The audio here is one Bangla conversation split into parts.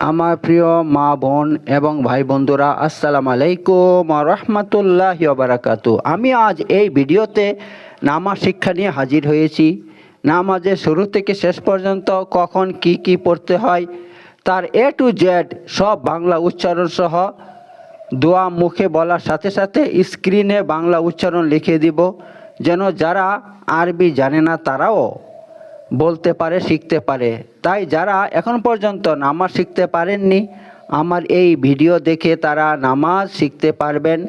আমার প্রিয় মা, বোন এবং ভাই বন্ধুরা, আসসালামু আলাইকুম রহমতুল্লাহ বারাকাতু। আমি আজ এই ভিডিওতে নামাজ শিক্ষা নিয়ে হাজির হয়েছি। নামাজের শুরু থেকে শেষ পর্যন্ত কখন কি কি পড়তে হয়, তার এ টু জেড সব বাংলা উচ্চারণ সহ দোয়া মুখে বলার সাথে সাথে স্ক্রিনে বাংলা উচ্চারণ লিখে দিব, যেন যারা আরবি জানে না তারাও বলতে পারে, শিখতে পারে। তাই যারা এখন পর্যন্ত নামাজ শিখতে পারেননি, আমার এই ভিডিও দেখে তারা নামাজ শিখতে পারবেন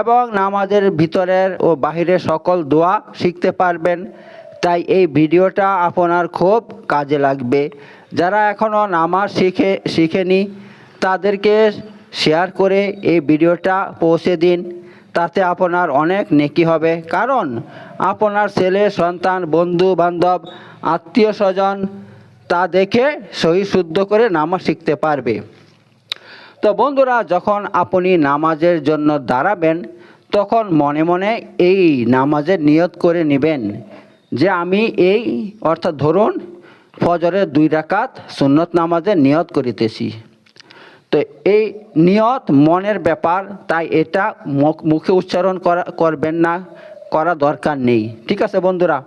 এবং নামাজের ভিতরের ও বাহিরের সকল দোয়া শিখতে পারবেন। তাই এই ভিডিওটা আপনার খুব কাজে লাগবে। যারা এখনও নামাজ শিখে, শিখেনি, তাদেরকে শেয়ার করে এই ভিডিওটা পৌঁছে দিন। তাতে আপনার অনেক নেকি হবে। কারণ আপনার ছেলে, সন্তান বন্ধু বান্ধব আত্মীয় স্বজন তা দেখে সহি শুদ্ধ করে নামাজ শিখতে পারবে। তো বন্ধুরা, যখন আপনি নামাজের জন্য দাঁড়াবেন, তখন মনে মনে এই নামাজের নিয়ত করে নেবেন যে আমি এই, অর্থাৎ ধরুন ফজরের দুই রাকাত সুন্নত নামাজের নিয়ত করিতেছি। তো এই নিয়ত মনের ব্যাপার, তাই এটা মুখ- উচ্চারণ করা, করবেন না। করা দরকার নেই। ঠিক আছে বন্ধুরা?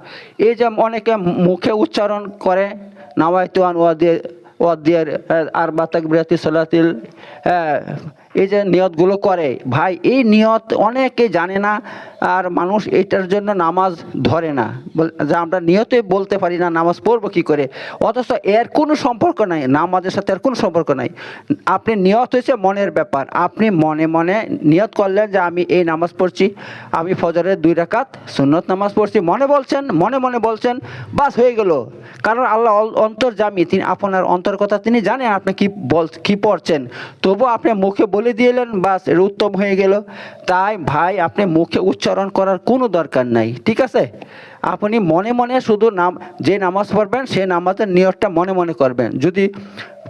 এই যে অনেকে মুখে উচ্চারণ করে নাওয়াইতুয়ান ওয়াদিয়ে ওয়াদিয়ের আর বাতাক বিরাতি সলাতিল হ্যাঁ, এই যে নিয়তগুলো করে। ভাই, এই নিয়ত অনেকে জানে না আর মানুষ এটার জন্য নামাজ ধরে না। যে আমরা নিয়তে বলতে পারি না, নামাজ পড়ব কী করে? অথচ এর কোনো সম্পর্ক নাই, নামাজের সাথে এর কোনো সম্পর্ক নাই। আপনি নিয়ত হয়েছে মনের ব্যাপার। আপনি মনে মনে নিয়ত করলেন যে আমি এই নামাজ পড়ছি, আমি ফজরের দুই রাকাত সুন্নত নামাজ পড়ছি। মনে বলছেন, মনে মনে বলছেন, বাস হয়ে গেল। কারণ আল্লাহ অন্তর্জামী তিনি আপনার অন্তর কথা তিনি জানেন আপনি কি বল কি পড়ছেন। তবু আপনি মুখে বলে দিলেন, বাসের উত্তম হয়ে গেল। তাই ভাই, আপনি মুখে উচ্চারণ করার কোনো দরকার নাই, ঠিক আছে? আপনি মনে মনে শুধু নাম, যে নামাজ পড়বেন, সেই নামাজের নিয়তটা মনে মনে করবেন। যদি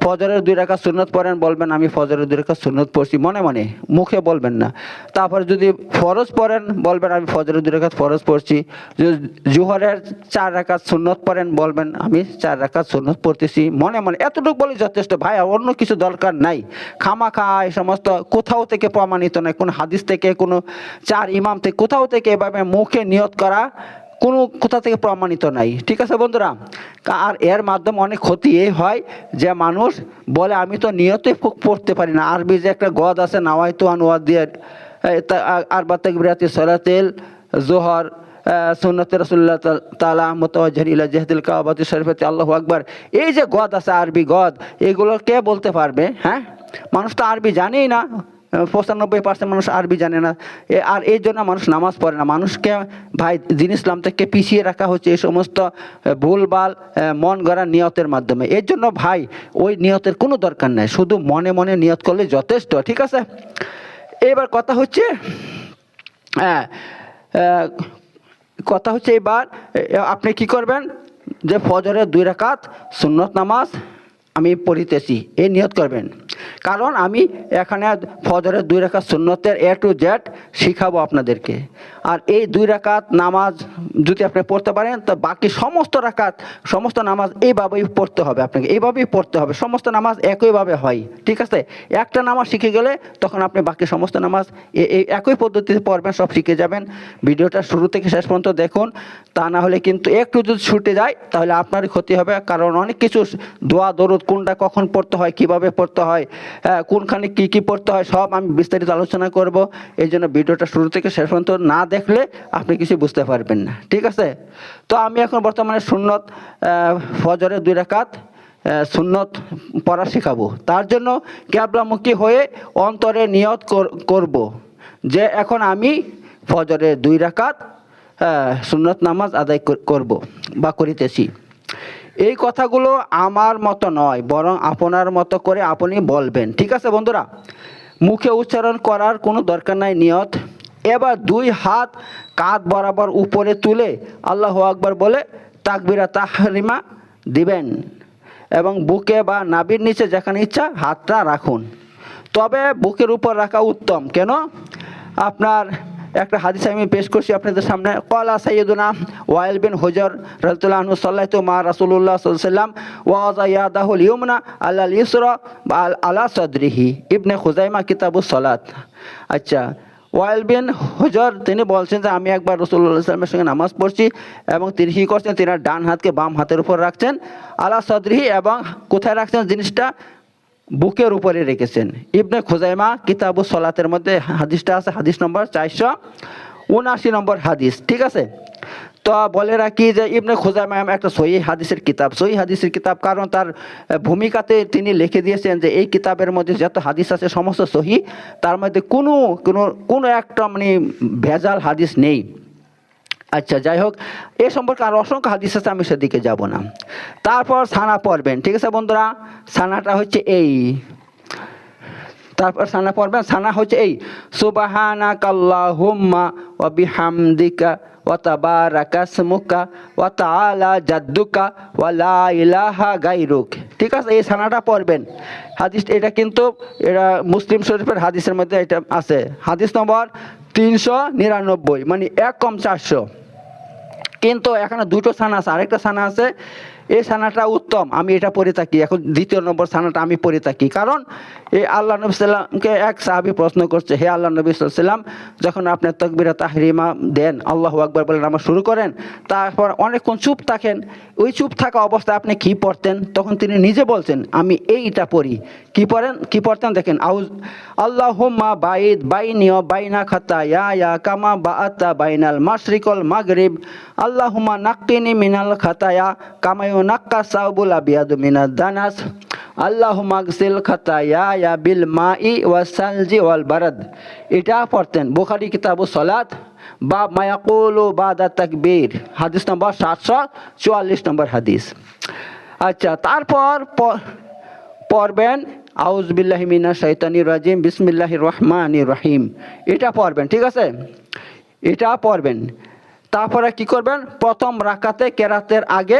ফজরের দুই রাখা সুন্নত পড়েন, বলবেন, আমি ফজরের দুই রাখা সুন্নত পড়ছি। মনে মনে, মুখে বলবেন না। তারপরে যদি ফরজ পড়েন, বলবেন, আমি ফজরের দুই রাখাত ফরজ পড়ছি। যদি জুহরের চার রাখাত সুন্নত পড়েন, বলবেন, আমি চার রাখাত সুন্নত পড়তেছি। মনে মনে, এতটুকু বলি যথেষ্ট। ভাই অন্য কিছু দরকার নাই। খামা খা এই সমস্ত কোথাও থেকে প্রমাণিত নয়। কোনো হাদিস থেকে, কোনো চার ইমাম থেকে, কোথাও থেকে এভাবে মুখে নিয়ত করা কোনো কোথা থেকে প্রমাণিত নাই। ঠিক আছে বন্ধুরা? আর এর মাধ্যমে অনেক ক্ষতি এই হয় যে মানুষ বলে, আমি তো নিয়তে পড়তে পারি না। আরবি যে একটা গদ আছে নাওয়াই তো আনোয়ার দিয়ে আর বাতাক বিরাতি সরাতেল জোহর সুন্নত রসুল্লাহ তালা মোতাওয়াজ্জাহ ইলা জাহদিল কাবাতি শরীফাতি আল্লাহ আকবার। এই যে গদ আছে, আরবি গদ, এগুলো কে বলতে পারবে হ্যাঁ? মানুষ তো আরবি জানেই না। পঁচানব্বই পার্সেন্ট মানুষ আরবি জানে না। আর এই জন্য মানুষ নামাজ পড়ে না। মানুষকে ভাই দিন ইসলাম থেকে পিছিয়ে রাখা হচ্ছে এই সমস্ত আহ, ভুলভাল মন গড়া নিয়তের মাধ্যমে। এর জন্য ভাই ওই নিয়তের কোনো দরকার নাই। শুধু মনে মনে নিয়ত করলে যথেষ্ট ঠিক আছে? এবার কথা হচ্ছে হ্যাঁ কথা হচ্ছে এবার আপনি কি করবেন? যে ফজরের দুই রাকাত সুন্নত নামাজ আমি পড়িতেছি। এই নিয়ত করবেন। কারণ আমি এখানে ফজরের দুই রেখা শূন্যতের এ টু জেড শিখাবো আপনাদেরকে। আর এই দুই রাকাত নামাজ যদি আপনি পড়তে পারেন তো বাকি সমস্ত রাকাত সমস্ত নামাজ এইভাবেই পড়তে হবে আপনাকে এইভাবেই পড়তে হবে। সমস্ত নামাজ একইভাবে হয় ঠিক আছে? একটা নামাজ শিখে গেলে তখন আপনি বাকি সমস্ত নামাজ এই একই পদ্ধতিতে পড়বেন সব শিখে যাবেন। ভিডিওটা শুরু থেকে শেষ পর্যন্ত দেখুন তা না হলে কিন্তু একটু যদি ছুটে যায় তাহলে আপনারই ক্ষতি হবে কারণ অনেক কিছু দোয়া দরুদ কোনটা কখন পড়তে হয় কীভাবে পড়তে হয় হ্যাঁ, কোনখানে কী কী পড়তে হয় সব আমি বিস্তারিত আলোচনা করব। এই জন্য ভিডিওটা শুরু থেকে শেষ পর্যন্ত না দেখলে আপনি কিছু বুঝতে পারবেন না। ঠিক আছে? তো আমি এখন বর্তমানে সুন্নত ফজরের দুই রাকাত আহ, সুন্নত পড়া শেখাবো। তার জন্য ক্যাবলামুখী হয়ে অন্তরে নিয়ত করব যে এখন আমি ফজরের দুই রাকাত সুন্নত নামাজ আদায় কর- করব বা করিতেছি। এই কথাগুলো আমার মতো নয় বরং আপনার মতো করে আপনি বলবেন। ঠিক আছে বন্ধুরা? মুখে উচ্চারণ করার কোনো দরকার নাই নিয়ত। এবার দুই হাত কাঁধ বরাবর উপরে তুলে আল্লাহ আকবর বলে, তাকবিরা তাহরিমা দিবেন। এবং বুকে বা নাবির নিচে যেখানে ইচ্ছা হাতটা রাখুন। তবে বুকের উপর রাখা উত্তম। কেন? আপনার একটা হাদিস আমি পেশ করছি আপনাদের সামনে। কলা সৈয়দুনা ওয়াইল বিন হুজর রাজতুল্লাহ আনহু সাল্লাহ মা রাসুল্লাহ সাল্লাম ওয়াজা ইয়াদাহুল ইউমনা আল্লাহ ইসরা আলা সদরিহি। ইবনে খুজাইমা কিতাবুস সলাত। আচ্ছা ওয়াইল বিন হজর, তিনি বলছেন যে, আমি একবার রসুল্লাহ ইসলামের সঙ্গে নামাজ পড়ছি এবং তিনি কী করছেন? তিনি ডান হাতকে বাম হাতের উপর রাখছেন। আলা সদরিহি এবং কোথায় রাখছেন? জিনিসটা বুকের উপরে রেখেছেন। ইবনে খুজাইমা কিতাবু সলাতের মধ্যে হাদিসটা আছে, হাদিস নম্বর চারশো উনআশি নম্বর হাদিস। ঠিক আছে? তো বলে রাখি যে ইবনে খুজাইমা একটা সহি হাদিসের কিতাব। সহি হাদিসের কিতাব কারণ তার ভূমিকাতে তিনি লিখে দিয়েছেন যে এই কিতাবের মধ্যে যত হাদিস আছে সমস্ত সহি তার মধ্যে কোনো কোনো কোনো একটা মানে ভেজাল হাদিস নেই। আচ্ছা যাই হোক, এ সম্পর্কে আর অসংখ্য হাদিস আছে, আমি সেদিকে যাব না। তারপর সানা পড়বেন, ঠিক আছে বন্ধুরা? সানাটা হচ্ছে এই। তারপর সানা পড়বেন, সানা হচ্ছে এই সুবাহানা কাল্লাহুম্মা ওয়া বিহামদিকা ওয়া তাবারাকা ইসমুকা ওয়া তাআলা জাদ্দুকা ওয়া লা ইলাহা গায়রুক ঠিক আছে, এই সানাটা পড়বেন। হাদিস, এটা কিন্তু এটা মুসলিম শরীফের হাদিসের মধ্যে এটা আছে। হাদিস নম্বর তিনশো নিরানব্বই মানে এক কম চারশো। কিন্তু এখানে দুটো সানা আছে, আরেকটা সানা আছে এই সানাটা উত্তম, আমি এটা পড়ে থাকি। এখন দ্বিতীয় নম্বর সানাটা আমি পড়ে থাকি। কারণ এই আল্লাহ নবী সাল্লামকে এক সাহাবি প্রশ্ন করছে, হে আল্লাহ নবী সাল্লাম যখন আপনি তকবিরা তাহরিমা দেন, আল্লাহ আকবর বলে নামাজ শুরু করেন, তারপর অনেকক্ষণ চুপ থাকেন, ওই চুপ থাকা অবস্থায় আপনি কি পড়তেন? তখন তিনি নিজে বলছেন, আমি এইটা পড়ি। কি পড়েন? কি পড়তেন? দেখেন, আউজ আল্লাহ হুম্মা বাইদ বাইনিও বাইনা খাতা, ইয়া ইয়া, কামা বা আত্তা বাইনাল মাশরিকল মাগরিব আল্লাহ নাক্কিনি মিনাল খাতায়া কামায়ু নাক্কা সাউবুল আবিয়াদু মিনাদ দানাস। আল্লাহ মাগসিল খাতায়া বিল মাই ওয়াসালজি ওয়াল বারাদ। এটা পড়তেন বুখারি কিতাবু সলাত। বা মায়াকুলু বাদা হাদিস নম্বর সাতশো চুয়াল্লিশ নম্বর হাদিস। আচ্ছা তারপর পড়বেন আউজবিল্লাহ মিনা শৈতানি রাজিম বিসমিল্লাহ রহমান রহিম। এটা পড়বেন, ঠিক আছে? এটা পড়বেন। তারপরে কি করবেন? প্রথম রাকাতে কেরাতের আগে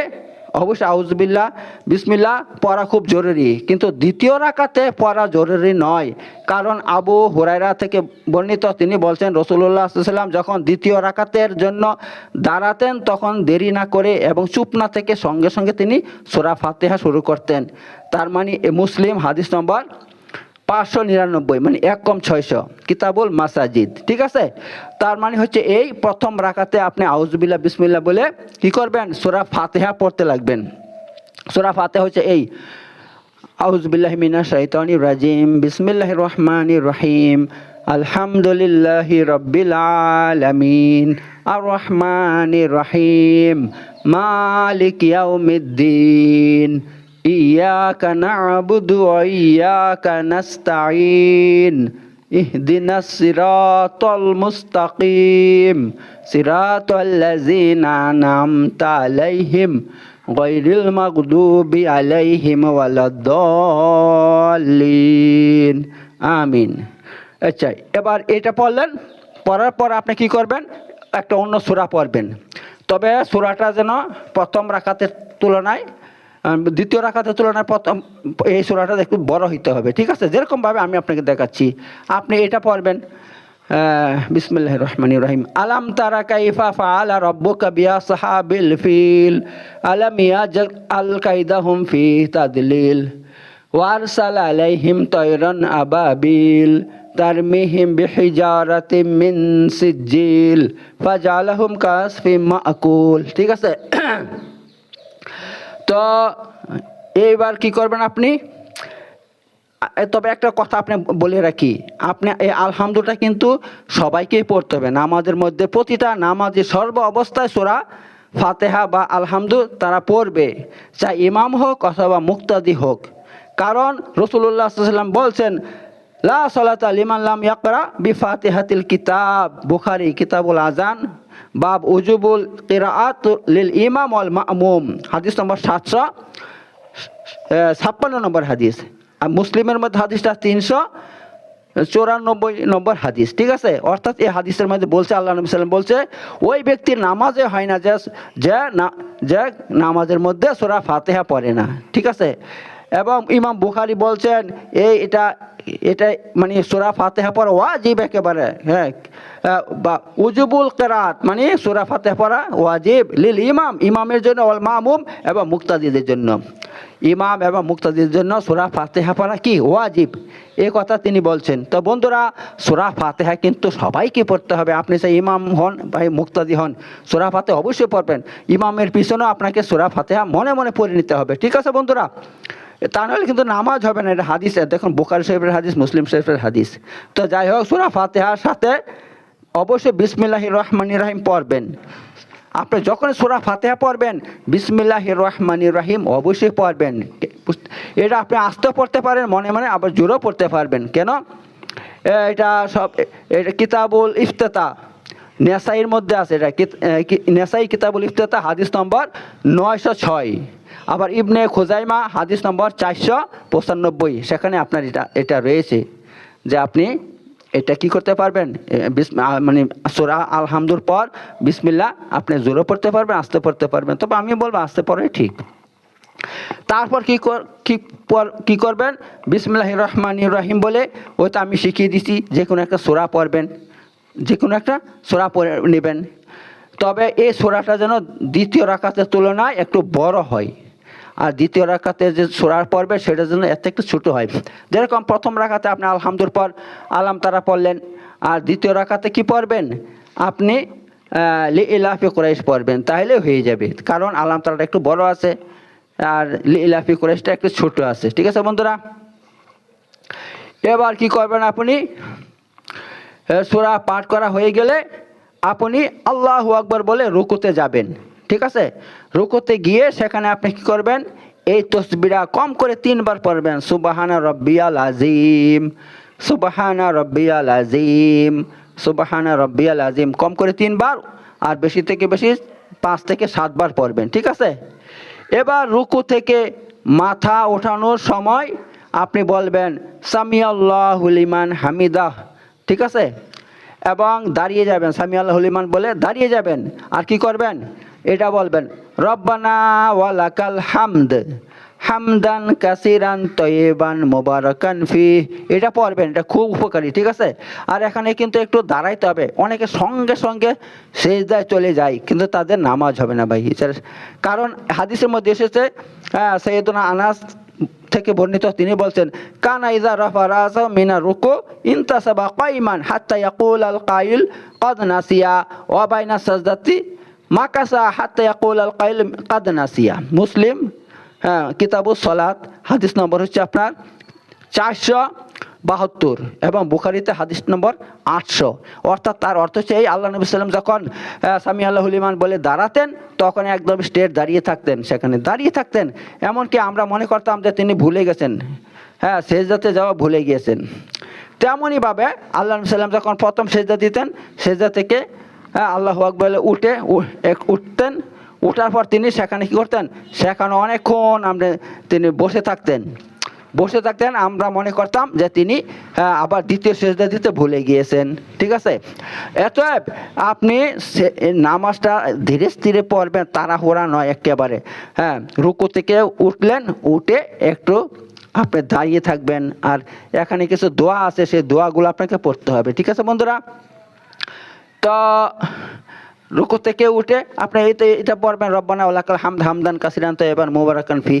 অবশ্যই আউজবিল্লা বিসমিল্লা পড়া খুব জরুরি। কিন্তু দ্বিতীয় রাকাতে পড়া জরুরি নয়। কারণ আবু হুরাইরা থেকে বর্ণিত, তিনি বলছেন রসুল্লাহ সাল্লাম যখন দ্বিতীয় রাকাতের জন্য দাঁড়াতেন, তখন দেরি না করে এবং চুপ না থেকে সঙ্গে সঙ্গে তিনি সোরা ফাতেহা শুরু করতেন। তার মানে মুসলিম হাদিস নম্বর পাঁচশো নিরানব্বই মানে এক কম ছয়শো, কিতাবুল মাসাজিদ, ঠিক আছে? তার মানে হচ্ছে এই প্রথম রাখাতে আপনি আউজবিল্লা বিসমিল্লা বলে কি করবেন? সোরা ফাতেহা পড়তে লাগবেন। সোরা ফাতেহা হচ্ছে এই আউজবিল্লাহ মিনা শৈতানি রাজিম বিসমিল্লাহ রহমান রহিম, আলহামদুলিল্লাহ রব্বিল আলামিন আর রহমান রহিম, মালিক ইয়াউমিদ্দিন। إياك نعبد وإياك نستعين اهدنا الصراط المستقيم صراط الذين أنعمت عليهم غير المغضوب عليهم ولا الضالين آمين আচ্ছা এবার এটা পড়লেন পড়ার পর আপনি কি করবেন একটা অন্য সূরা পড়বেন তবে সূরাটা যেন প্রথম রাখাতের তুলনায় আহ, দ্বিতীয় রাখাতের তুলনায় প্রথম, এই সূরাটা একটু বড় হইতে হবে। ঠিক আছে? যেরকমভাবে আমি আপনাকে দেখাচ্ছি। আপনি এটা পড়বেন বিসমিল্লাহ রহমান রহিম। আলাম তারা কাইফা ফাআলা রব্বুকা বিয়া সাহাবিল ফিল। আলাম ইয়াজ আল কাইদাহুম ফি তাদলিল। ওয়ারসাল আলাইহিম তৈরন আবাবিল। তারমিহিম বিহিজারাতিম মিন সিজিল ফাজালাহুম কাসফিম মাকুল। ঠিক আছে? তো এইবার কি করবেন আপনি? তবে একটা কথা আপনি বলে রাখি। আপনি এই আলহামদুটা কিন্তু সবাইকেই পড়তে হবে। নামাজের মধ্যে প্রতিটা নামাজে সর্ব অবস্থায় সোরা ফাতেহা বা আলহামদু তারা পড়বে। চাই ইমাম হোক অথবা মুক্তাদি হোক। কারণ রসুল্লাহ সাল্লাম বলছেন, লা সলাত লিমান লাম ইয়াকরা বি ফাতিহাতিল কিতাব। বুখারি, কিতাবুল আজান বাব উজুবুল কিরাআত লিল ইমাম ওয়াল মামুম। হাদিস নম্বর সাতশো ছাপ্পান্ন নম্বর হাদিস। আর মুসলিমের মধ্যে হাদিসটা তিনশো চৌরানব্বই নম্বর হাদিস। ঠিক আছে? অর্থাৎ এই হাদিসের মধ্যে বলছে, আল্লাহ নবী সাল্লাম বলছে, ওই ব্যক্তির নামাজে হয় না, যে যে না, যে নামাজের মধ্যে সোরা ফাতেহা পড়ে না। ঠিক আছে? এবং ইমাম বুখারি বলছেন, এই এটা এটা মানে সুরা ফাতেহা পড়া ওয়াজিব একেবারে হ্যাঁ বা উজুবুল কেরাত মানে সুরা ফাতেহা পড়া ওয়াজিব লিল ইমাম, ইমামের জন্য ওয়াল মামুম এবং মুক্তাদিদের জন্য। ইমাম এবং মুক্তাদিদের জন্য সুরা ফাতেহা পড়া কি? ওয়াজিব। এ কথা তিনি বলছেন। তো বন্ধুরা, সুরা ফাতেহা কিন্তু সবাইকে পড়তে হবে। আপনি সে ইমাম হন বা মুক্তাদি হন, সুরা ফাতে অবশ্যই পড়বেন। ইমামের পিছনেও আপনাকে সুরা ফাতেহা মনে মনে পড়ে নিতে হবে। ঠিক আছে বন্ধুরা? তা নাহলে কিন্তু নামাজ হবে না, এটা হাদিস। দেখুন বোকার শরীফের হাদিস, মুসলিম শরীফের হাদিস। তো যাই হোক, সুরা ফাতেহার সাথে অবশ্যই বিসমিল্লাহ রহমান রাহিম পড়বেন। আপনি যখন সুরা ফাতেহা পড়বেন বিসমিল্লাহ রহমান রাহিম অবশ্যই পড়বেন। এটা আপনি আস্তে পড়তে পারেন, মনে মনে আবার জোরও পড়তে পারবেন। কেন? এটা সব এটা কিতাবুল ইফতেতা। নেসাইয়ের মধ্যে আছে এটা। নেসাই কিতাবুল ইফতেতা, হাদিস নম্বর নয়শো ছয়। আবার ইবনে খোজাইমা, হাদিস নম্বর চারশো পঁচানব্বই, সেখানে আপনার এটা এটা রয়েছে যে আপনি এটা কি করতে পারবেন? মানে সোরা আলহামদুর পর বিসমিল্লা আপনি জোরে পড়তে পারবেন, আস্তে পড়তে পারবেন। তবে আমি বলব আস্তে পড়ে ঠিক। তারপর কি কি কি করবেন? বিসমিল্লাহ রহমান রহিম বলে ওইটা আমি শিখিয়ে দিছি, যে কোনো একটা সোরা পড়বেন, যে কোনো একটা সোরা পড়ে নেবেন। তবে এই সোরাটা যেন দ্বিতীয় রাকাতের তুলনায় একটু বড় হয়। আর দ্বিতীয় রাকাতে যে সোরার পড়বে সেটা যেন এত একটু ছোটো হয়। যেরকম প্রথম রাখাতে আপনি আলহামদুর পর আলাম তারা পড়লেন, আর দ্বিতীয় রাখাতে কি পড়বেন? আপনি লি ইলাফি কোরাইশ পড়বেন তাহলে হয়ে যাবে। কারণ আলাম তারাটা একটু বড় আছে, আর লি ইলাফি কোরাইশটা একটু ছোট আছে। ঠিক আছে বন্ধুরা? এবার কি করবেন আপনি? সুরা পাঠ করা হয়ে গেলে আপনি আল্লাহ আকবর বলে রুকুতে যাবেন। ঠিক আছে? রুকুতে গিয়ে সেখানে আপনি কি করবেন? এই তসবিরা কম করে তিনবার পড়বেন। সুবাহানা রব্বিয়াল আজিম সুবাহানা রব্বিয়াল আজিম সুবাহানা রব্বিয়াল আজিম কম করে তিনবার আর বেশি থেকে বেশি পাঁচ থেকে সাতবার পড়বেন, ঠিক আছে? এবার রুকু থেকে মাথা ওঠানোর সময় আপনি বলবেন সামিয়াল্লাহুলিমান হামিদাহ। ঠিক আছে? এবং দাঁড়িয়ে যাবেন। সামি আল্লাহ হলিমান বলে দাঁড়িয়ে যাবেন। আর কি করবেন? এটা বলবেন রব্বানা ওয়ালাকাল হামদ। হামদান কাসিরান তয়েবান মোবারকান ফি। এটা পড়বেন, এটা খুব উপকারী, ঠিক আছে? আর এখানে কিন্তু একটু দাঁড়াইতে হবে। অনেকে সঙ্গে সঙ্গে সেজদায় চলে যায়, কিন্তু তাদের নামাজ হবে না ভাই। কারণ হাদিসের মধ্যে এসেছে হ্যাঁ সৈয়দনা আনাস থেকে বর্ণিত, তিনি বলছেন, কানা ইজা রাফা রাসা মিনা রুকু ইনতাসাবা কাইমান হাত্তা ইয়াকুল আল কাইল কদ নাসিয়া। ওয়া বাইনা সাজদাতি মাকাসা হাত্তা ইয়াকুল আল কাইল কদ নাসিয়া। মুসলিম হ্যাঁ কিতাবুস সালাত, হাদিস নম্বর হচ্ছে আপনার চারশো বাহাত্তর এবং বুখারিতে হাদিস নম্বর আটশো। অর্থাৎ তার অর্থ হচ্ছে এই আল্লাহ নবী সাল্লাম যখন সামি আল্লাহ হলিমান বলে দাঁড়াতেন, তখন একদম স্টেট দাঁড়িয়ে থাকতেন, সেখানে দাঁড়িয়ে থাকতেন। এমনকি আমরা মনে করতাম যে তিনি ভুলে গেছেন হ্যাঁ সেজদাতে যাওয়া ভুলে গিয়েছেন। তেমনইভাবে আল্লাহ নবী সাল্লাম যখন প্রথম সেজদা দিতেন, সেজদা থেকে হ্যাঁ আল্লাহ আকবর উঠে উঠতেন উঠার পর তিনি সেখানে কি করতেন? সেখানে অনেকক্ষণ আমরা তিনি বসে থাকতেন। বসে থাকতেন আমরা মনে করতাম যে তিনি আহ, আবার দ্বিতীয় সেজদা দিতে ভুলে গিয়েছেন। ঠিক আছে? এতএব আপনি নামাজটা ধীরে স্থিরে পড়বেন তাড়াহুড়া নয় একেবারে। হ্যাঁ রুকু থেকে উঠলেন উঠে একটু আপনি দাঁড়িয়ে থাকবেন। আর এখানে কিছু দোয়া আছে সেই দোয়াগুলো আপনাকে পড়তে হবে। ঠিক আছে বন্ধুরা? রুকু থেকে উঠে, আপনি তো এটা পড়বেন, রব্বানা ওলাকাল হামদ হামদান কাসিরান তো এবার মোবারকান ফি।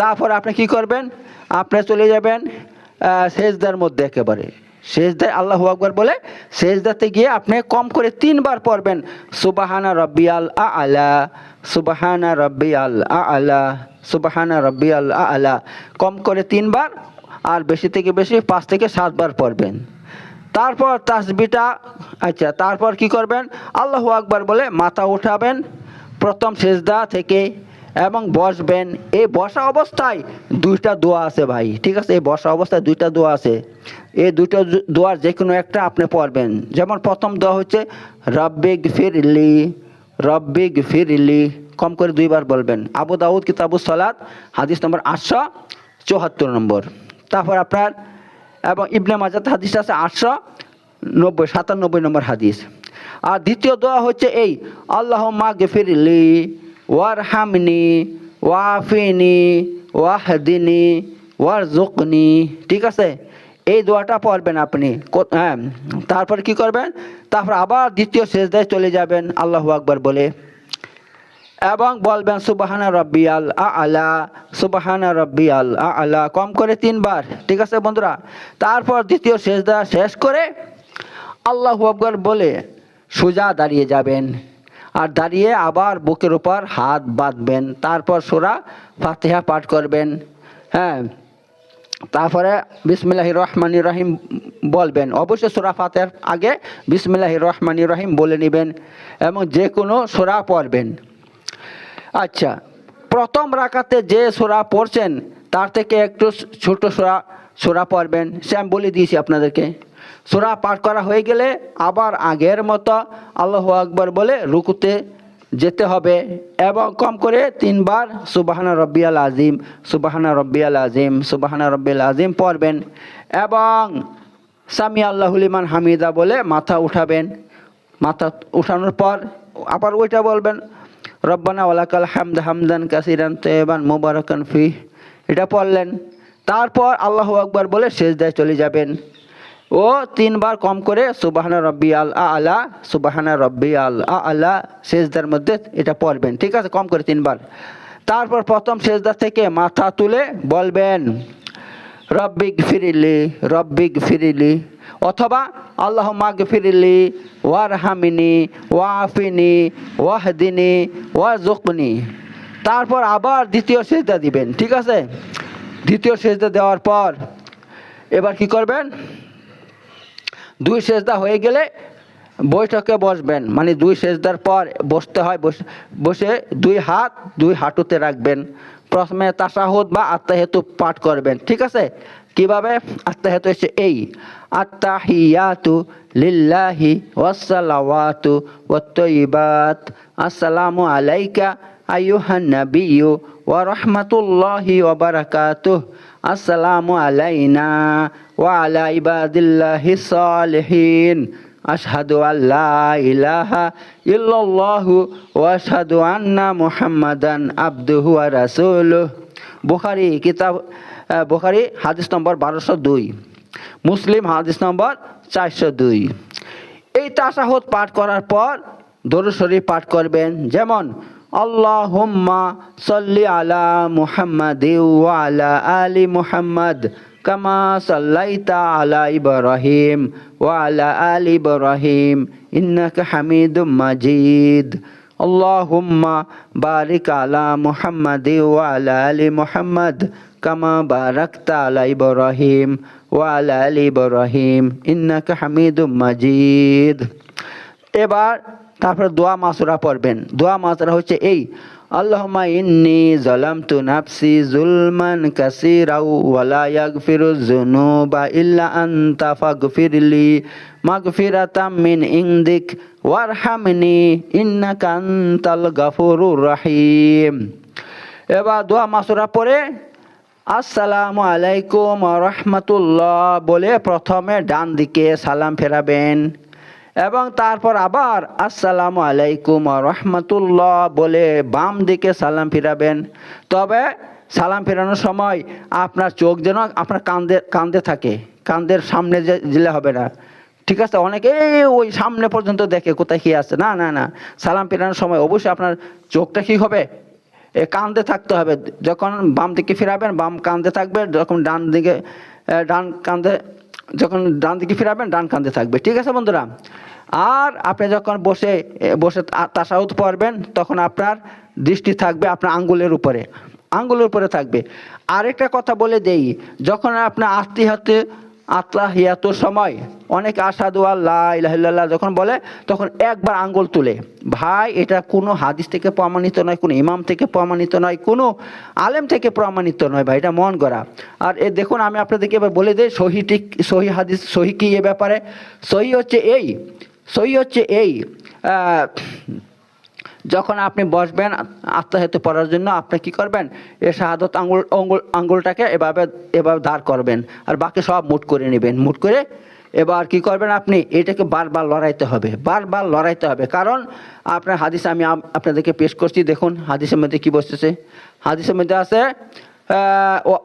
তারপর আপনি কি করবেন? আপনি চলে যাবেন সেজদার মধ্যে একেবারে। সেজদায় আল্লাহ আকবর বলে, সেজদাতে গিয়ে আপনি কম করে তিনবার পড়বেন, সুবাহানা রব্বিয়াল আ আলা, সুবাহানা রব্বিয়াল আ আলা, সুবাহানা রব্বিয়াল আ আলা। কম করে তিনবার, আর বেশি থেকে বেশি পাঁচ থেকে সাতবার পড়বেন। তারপর তাসবিটা আচ্ছা তারপর কি করবেন? আল্লাহ আকবার বলে মাথা উঠাবেন, প্রথম সেজদা থেকে এবং বসবেন। এই বসা অবস্থায় দুইটা দোয়া আছে ভাই, ঠিক আছে? এই বসা অবস্থায় দুইটা দোয়া আছে। এই দুইটা দোয়ার যে কোনো একটা আপনি পড়বেন। যেমন প্রথম দোয়া হচ্ছে রব্বিগ ফিরলি রব্বিগ ফিরলি কম করে দুইবার বলবেন। আবু দাউদ কিতাবুস সালাত, হাদিস নম্বর আটশো চুয়াত্তর নম্বর। তারপর আপনার এবং ইবনে মাজাত হাদিস আছে আটশো নব্বই, সাতানব্বই নম্বর হাদিস। আর দ্বিতীয় দোয়া হচ্ছে এই আল্লাহ মা গেফিরলি ওয়ার হামনি ওয়াফিনি, ওয়াহদিনী ওয়ারজুকনি ঠিক আছে? এই দোয়াটা পড়বেন আপনি। হ্যাঁ তারপর কি করবেন? তারপর আবার দ্বিতীয় শেষদায় চলে যাবেন। আল্লাহ আকবার বলে। এবং বলবেন, সুবাহানা রব্বিয়াল আলা সুবাহানা রব্বিয়াল আলা কম করে তিনবার, ঠিক আছে বন্ধুরা? তারপর দ্বিতীয় শেষদা শেষ করে আল্লাহু আকবার বলে সোজা দাঁড়িয়ে যাবেন আর দাঁড়িয়ে আবার বুকের উপর হাত বাঁধবেন। তারপর সোরা ফাতেহা পাঠ করবেন। হ্যাঁ তারপরে বিসমিল্লাহ রহমানি রহিম বলবেন। অবশ্যই সোরা ফাতের আগে বিসমিল্লাহ রহমানি রহিম বলে নেবেন এবং যে কোনো সোরা পড়বেন। আচ্ছা প্রথম রাকাতে যে সোরা পড়ছেন, তার থেকে একটু ছোট সোরা সোরা পড়বেন। সে আমি বলে দিয়েছি আপনাদেরকে। সোরা পাঠ করা হয়ে গেলে আবার আগের মতো আল্লাহ আকবর বলে রুকুতে যেতে হবে এবং কম করে তিনবার সুবাহানা রব্বিয়াল আজিম সুবাহানা রব্বিয়াল আজিম সুবাহানা রব্বিয়াল আজিম পড়বেন এবং সামি আল্লাহুলিমান হামিদা বলে মাথা উঠাবেন। মাথা উঠানোর পর আবার ওইটা বলবেন রব্বানা ওয়ালাকাল হামদ হামদান কাসিরান তৈবান মুবারকান ফি। এটা পড়লেন। তারপর আল্লাহ আকবর বলে শেষদায় চলে যাবেন। ও তিনবার কম করে সুবাহানা রব্বি আল আ আলা সুবাহানা রব্বি আল আ আলা শেষদার মধ্যে এটা পড়বেন। ঠিক আছে, কম করে তিনবার। তারপর প্রথম শেষদার থেকে মাথা তুলে বলবেন রব্বিক ফিরিলি রব্বিক ফিরিলি, অথবা আল্লাহ মাগ ফিরিলি ওয়ারহামিনি, ওয়াফিনি, ওয়াহদিনি ওয়াজুকনি তারপর আবার দ্বিতীয় সেজদা দিবেন, ঠিক আছে? দ্বিতীয় সেজদা দেওয়ার পর এবার কি করবেন? দুই সেজদা হয়ে গেলে বৈঠকে বসবেন মানে দুই সেজদার পর বসতে হয়, বসে বসে দুই হাত দুই হাঁটুতে রাখবেন। প্রথমে তাসাহুদ বা আত্মাহেতু পাঠ করবেন, ঠিক আছে? কীভাবে? আত্মাহেতু এসে এই, আত্তাহিয়াতু লিল্লাহি ওয়াসসালাওয়াতু ওয়াত্তাইবাত। আসসালামু আলাইকা আইয়ুহান নাবিয়্যু ওয়া রাহমাতুল্লাহি ওয়া বারাকাতুহু। আসসালামু আলাইনা ওয়া আলা ইবাদিল্লাহিস সালিহিন। আশহাদু আল্লা ইলাহা ইল্লাল্লাহু ওয়া আশহাদু আন্না মুহাম্মাদান আবদুহু ওয়া বুখারী কিতাব বুখারী হাদিস নম্বর বারোশো দুই। মুসলিম হাদিস নম্বর চারশো দুই। এই তাসাহুদ পাঠ করার পর দরুদ শরীফ পাঠ করবেন, যেমন আল্লাহ আল্লাহুম্মা সাল্লি আলা মুহাম্মাদ ওয়া আলা আলি মুহাম্মাদ। কামা সাল্লাইতা আলা ইব্রাহিম ওয়া আলা আলি ইব্রাহিম ইন্নাকা হামিদুম মাজিদ اللهم بارك على محمد وعلى آل محمد كما باركت على إبراهيم وعلى آل إبراهيم إنك حميد مجيد এবার তারপর দোয়া মাসুরা পড়বেন দোয়া মাসুরা হচ্ছে এই আল্লাহুম্মা ইন্নি যালামতু নাফসি যুলমান কাসীরাও ওয়ালা ইয়াগফিরু যুনুবা ইল্লা আনতা ফাগফিরলি মাগফিরাতাম মিন ইনদিক ওয়ারহামনি ইন্নাকা আনতাল গাফুরুর রাহিম। এবার দোয়া মাসুরা পড়ে, আসসালামু আলাইকুম রহমতুল্লাহ বলে প্রথমে ডান দিকে সালাম ফেরাবেন। এবং তারপর আবার আসসালামু আলাইকুম রহমতুল্লাহ বলে বাম দিকে সালাম ফিরাবেন। তবে সালাম ফেরানোর সময় আপনার চোখ যেন আপনার কান্দে কান্দে থাকে। কান্দের সামনে দিলে হবে না। ঠিক আছে? অনেকে ওই সামনে পর্যন্ত দেখে কোথায় কি আছে। না না না। সালাম ফেরানোর সময় অবশ্যই আপনার চোখটা কি হবে? এ কান্দে থাকতে হবে। যখন বাম দিকে ফিরাবেন, বাম কান্দে থাকবে যখন ডান দিকে ডান কান্দে যখন ডান দিকে ফিরাবেন, ডান কান্দে থাকবে। ঠিক আছে বন্ধুরা? আর আপনি যখন বসে বসে তাসাউথ পড়বেন, তখন আপনার দৃষ্টি থাকবে আপনার আঙ্গুলের উপরে। আঙ্গুলের উপরে থাকবে। আরেকটা কথা বলে দেই, যখন আপনার আস্তে হাতে আত্মাহিয়াতুর সময়, অনেক আসাদু আল্লাহ ইলাহিল্লাহ যখন বলে, তখন একবার আঙ্গুল তুলে। ভাই, এটা কোনো হাদিস থেকে প্রমাণিত নয়, কোনো ইমাম থেকে প্রমাণিত নয়, কোনো আলেম থেকে প্রমাণিত নয় ভাই, এটা মন করা আর এ দেখুন, আমি আপনাদেরকে এবার বলে দিই, সহি ঠিক, সহি হাদিস, সহি কি এ ব্যাপারে? সহি হচ্ছে এই, সহি হচ্ছে এই যখন আপনি বসবেন আত্মাহিত পড়ার জন্য, আপনি কি করবেন? এ শাহাদত আঙ্গুল আঙ্গুল আঙ্গুলটাকে এভাবে এভাবে দাঁড় করবেন আর বাকি সব মুট করে নেবেন। মুট করে এবার কি করবেন আপনি? এটাকে বারবার লড়াইতে হবে, বারবার লড়াইতে হবে। কারণ আপনার হাদিস আমি আপনাদেরকে পেশ করছি, দেখুন হাদিসের মধ্যে কি বসতেছে। হাদিসের মধ্যে আছে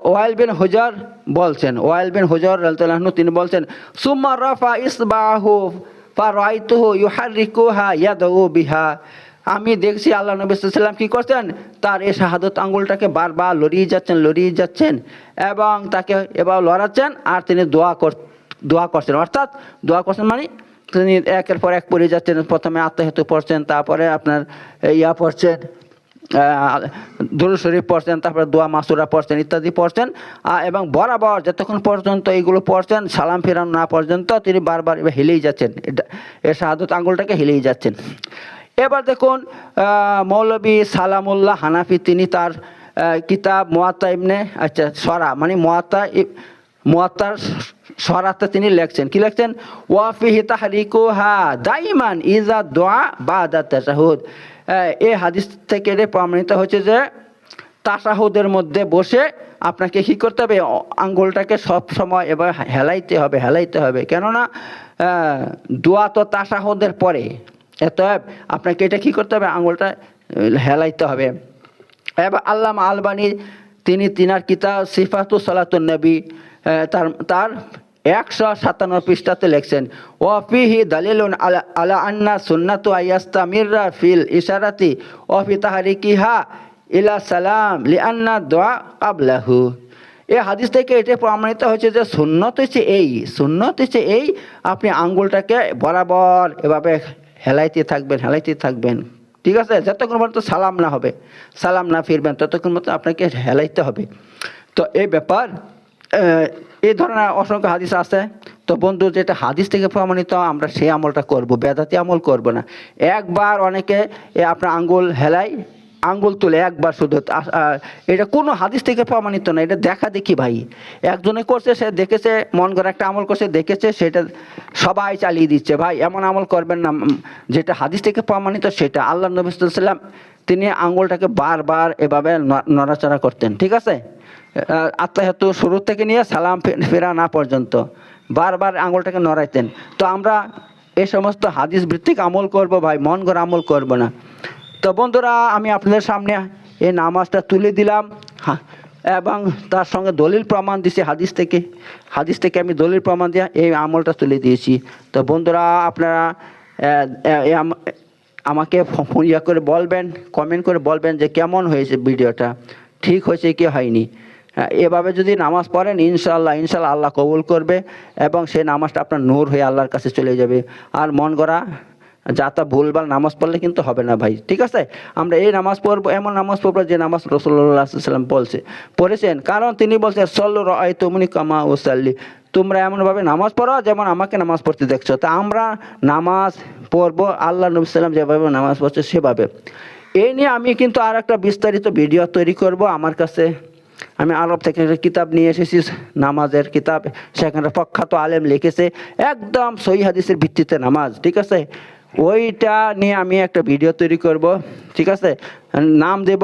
ওয়াইল বিন হুজর বলছেন, ওয়াইল বিন হুজর রাহু তিনি বলছেন, সুম্মা রাফা ইসবাহু ফারাইতুহু ইউহাররিকুহা ইয়াদউ বিহা। আমি দেখছি আল্লাহ নবী সাল্লাম কি করছেন? তার এই শাহাদত আঙ্গুলটাকে বারবার লড়িয়ে যাচ্ছেন লড়িয়ে যাচ্ছেন এবং তাকে এবার লড়াচ্ছেন আর তিনি দোয়া কর, দোয়া করছেন। অর্থাৎ দোয়া করছেন মানে তিনি একের পর এক পড়ে যাচ্ছেন, প্রথমে আত্মহেতু পড়ছেন, তারপরে আপনার ইয়া পড়ছেন দুরু শরীফ পড়ছেন, তারপরে দোয়া মাসুরা পড়ছেন ইত্যাদি পড়ছেন। এবং বরাবর যতক্ষণ পর্যন্ত এইগুলো পড়ছেন, সালাম ফেরানো না পর্যন্ত তিনি বারবার হিলেই যাচ্ছেন। এটা- এ শাহাদত আঙ্গুলটাকে হিলেই যাচ্ছেন। এবার দেখুন মৌলবী সালামুল্লাহ হানাফি, তিনি তার কিতাব মোয়াত্তা ইবনে আচ্ছা সরা মানে মোয়াত্তা মোয়াত্তার সরাতে তিনি লেখছেন। কি লেখছেন? ওয়াফিহি তাহরিকুহা দাইমান ইজা দোয়া বাদা তাশাহুদ। এই হাদিস থেকে এটা প্রমাণিত হচ্ছে যে তাসাহুদের মধ্যে বসে আপনাকে কী করতে হবে? আঙ্গুলটাকে সব সময় এবার হেলাইতে হবে হেলাইতে হবে। কেননা দোয়া তো তাসাহুদের পরে। এতএব আপনাকে এটা কী করতে হবে? আঙ্গুলটা আহ, হেলাইতে হবে। এবার আল্লামা আলবানি তিনি তিনার কিতাব সিফাতু সালাতুন নবী তার তার একশো সাতান্ন পৃষ্ঠাতে লেখছেন ওয়াফিহি দালিলুন আলা আলা আন্না সুন্নাতু আয়াস্তা মির্রা ফিল ইশারাতি ও ওয়াফি তাহারিকিহা ইলা সালাম লি আন্না দোয়া কাবলাহু। এই হাদিস থেকে এটা প্রমাণিত হয়েছে যে সুন্নত হচ্ছে এই সুন্নত হচ্ছে এই আপনি আঙ্গুলটাকে বরাবর এভাবে হেলাইতে থাকবেন হেলাইতে থাকবেন। ঠিক আছে? যতক্ষণ পর্যন্ত সালাম না হবে, সালাম না ফিরবেন, ততক্ষণ মতো আপনাকে হেলাইতে হবে। তো এই ব্যাপার এই ধরনের অসংখ্য হাদিস আছে। তো বন্ধু, যেটা হাদিস থেকে প্রমাণিত, আমরা সেই আমলটা করব, বেদাতি আমল করব না। একবার অনেকে আপনার আঙ্গুল হেলাই আঙ্গুল তুলে একবার শুধু এটা কোনো হাদিস থেকে প্রমাণিত না, এটা দেখা দেখি ভাই। একজনে করছে, সে দেখেছে, মন করে একটা আমল করছে, দেখেছে, সেটা সবাই চালিয়ে দিচ্ছে। ভাই, এমন আমল করবেন না যেটা হাদিস থেকে প্রমাণিত, সেটা আল্লাহ নবী সাল্লাম তিনি আঙ্গুলটাকে বারবার এভাবে নড়াচড়া করতেন, ঠিক আছে? আত্মাহেতু শুরু থেকে নিয়ে সালাম ফেরা না পর্যন্ত, বারবার আঙ্গুলটাকে নড়াইতেন। তো আমরা এ সমস্ত হাদিস ভিত্তিক আমল করব ভাই, মন করে আমল করব না। তো বন্ধুরা আমি আপনাদের সামনে এই নামাজটা তুলে দিলাম। হ্যাঁ এবং তার সঙ্গে দলিল প্রমাণ দিয়েছি হাদিস থেকে। হাদিস থেকে আমি দলিল প্রমাণ দিয়ে এই আমলটা তুলে দিয়েছি। তো বন্ধুরা আপনারা আমাকে ইয়া করে বলবেন কমেন্ট করে বলবেন যে কেমন হয়েছে ভিডিওটা ঠিক হয়েছে কি হয়নি। হ্যাঁ, এভাবে যদি নামাজ পড়েন ইনশাল্লাহ ইনশাল্লাহ আল্লাহ কবুল করবে এবং সেই নামাজটা আপনার নূর হয়ে আল্লাহর কাছে চলে যাবে। আর মন করা যা তা ভুলভাল নামাজ পড়লে কিন্তু হবে না ভাই। ঠিক আছে? আমরা এই নামাজ পড়ব, এমন নামাজ পড়ব যে নামাজ রসুল্লাহ সাল্লাম বলছে। পড়েছেন? কারণ তিনি বলছেন, সল্ল রায় তুমনি কামা ওসাল্লি তোমরা এমনভাবে নামাজ পড়ো যেমন আমাকে নামাজ পড়তে দেখছ। তা আমরা নামাজ পড়ব, আল্লাহ নবী সাল্লাম যেভাবে নামাজ পড়ছে সেভাবে। এই নিয়ে আমি কিন্তু আর একটা বিস্তারিত ভিডিও তৈরি করব আমার কাছে। আমি আরব থেকে একটা কিতাব নিয়ে এসেছি, নামাজের কিতাব। সেখানে প্রখ্যাত আলেম লিখেছে, একদম সহি হাদিসের ভিত্তিতে নামাজ। ঠিক আছে? ওইটা নিয়ে আমি একটা ভিডিও তৈরি করব, ঠিক আছে? নাম দেব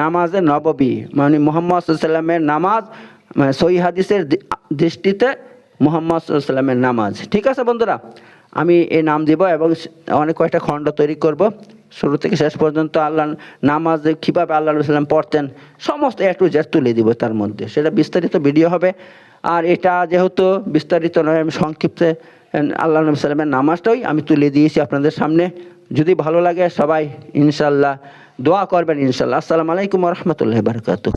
নামাজে নববী মানে মোহাম্মদ সাল্লামের নামাজ মানে সহি হাদিসের দৃষ্টিতে মোহাম্মদ সাল্লামের নামাজ। ঠিক আছে বন্ধুরা? আমি এই নাম দিব এবং অনেক কয়েকটা খণ্ড তৈরি করব। শুরু থেকে শেষ পর্যন্ত আল্লাহ নামাজ কীভাবে আল্লাহ সাল্লাম পড়তেন, সমস্ত এ টু জেড তুলে দিব তার মধ্যে। সেটা বিস্তারিত ভিডিও হবে। আর এটা যেহেতু বিস্তারিত নয়, আমি সংক্ষিপ্তে আল্লাহ নবী সাল্লামের নামাজটাই আমি তুলে দিয়েছি আপনাদের সামনে। যদি ভালো লাগে সবাই ইনশাল্লাহ দোয়া করবেন ইনশাল্লাহ আসসালামু আলাইকুম রহমতুল্লাহ বারকাতু